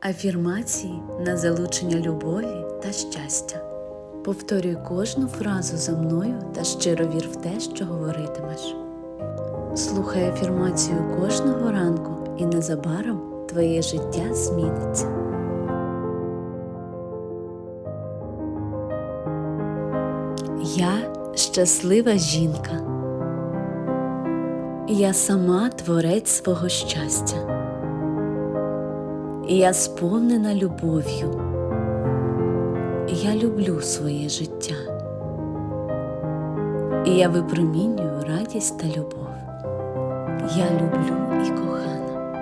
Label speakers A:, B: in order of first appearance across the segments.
A: Афірмації на залучення любові та щастя. Повторюй кожну фразу за мною та щиро вір в те, що говоритимеш. Слухай афірмацію кожного ранку, і незабаром твоє життя зміниться. Я щаслива жінка. Я сама творець свого щастя. І я сповнена любов'ю. Я люблю своє життя. І я випромінюю радість та любов. Я люблю і кохана.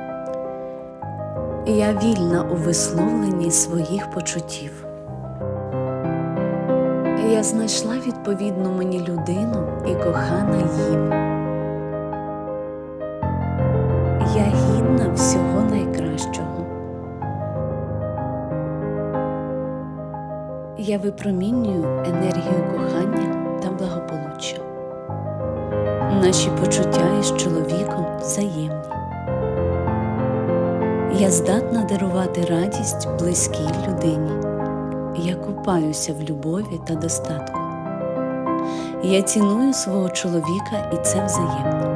A: Я вільна у висловленні своїх почуттів. Я знайшла відповідну мені людину і кохана їм. Я гідна всього найкращого. Я випромінюю енергію кохання та благополуччя. Наші почуття із чоловіком взаємні. Я здатна дарувати радість близькій людині. Я купаюся в любові та достатку. Я ціную свого чоловіка і це взаємно.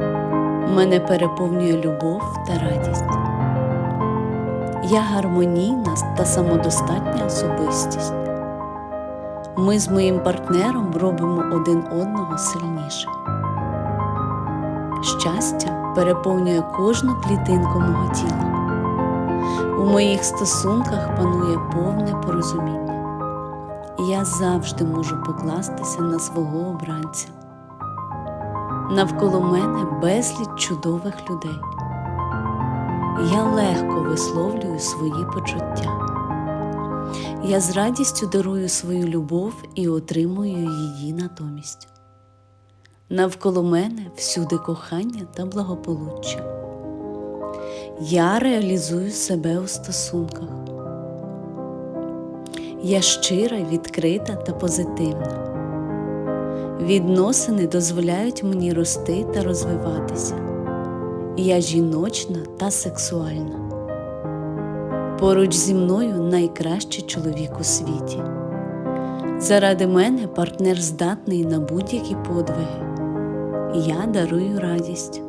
A: Мене переповнює любов та радість. Я гармонійна та самодостатня особистість. Ми з моїм партнером робимо один одного сильнішим. Щастя переповнює кожну клітинку мого тіла. У моїх стосунках панує повне порозуміння. Я завжди можу покластися на свого обранця. Навколо мене безліч чудових людей. Я легко висловлюю свої почуття. Я з радістю дарую свою любов і отримую її натомість. Навколо мене всюди кохання та благополуччя. Я реалізую себе у стосунках. Я щира, відкрита та позитивна. Відносини дозволяють мені рости та розвиватися. Я жіночна та сексуальна. Поруч зі мною найкращий чоловік у світі. Заради мене партнер здатний на будь-які подвиги. Я дарую радість.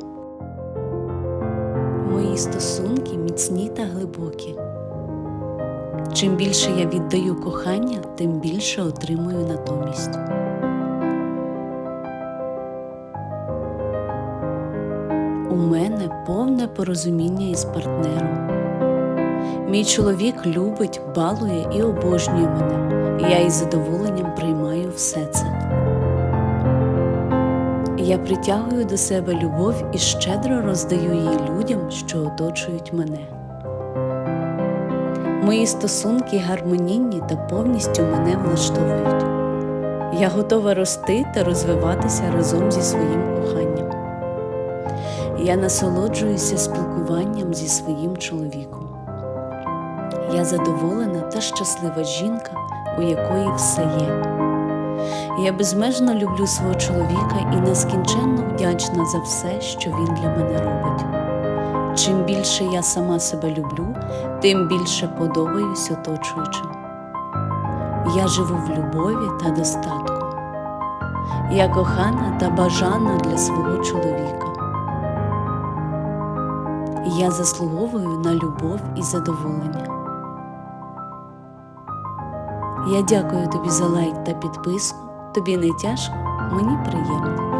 A: Мої стосунки міцні та глибокі. Чим більше я віддаю кохання, тим більше отримую натомість. У мене повне порозуміння із партнером. Мій чоловік любить, балує і обожнює мене. Я із задоволенням приймаю все це. Я притягую до себе любов і щедро роздаю її людям, що оточують мене. Мої стосунки гармонійні та повністю мене влаштовують. Я готова рости та розвиватися разом зі своїм коханням. Я насолоджуюся спілкуванням зі своїм чоловіком. Я задоволена та щаслива жінка, у якої все є. Я безмежно люблю свого чоловіка і нескінченно вдячна за все, що він для мене робить. Чим більше я сама себе люблю, тим більше подобаюсь оточуючим. Я живу в любові та достатку. Я кохана та бажана для свого чоловіка. Я заслуговую на любов і задоволення. Я дякую тобі за лайк та підписку. Тобі не тяжко, мені приємно.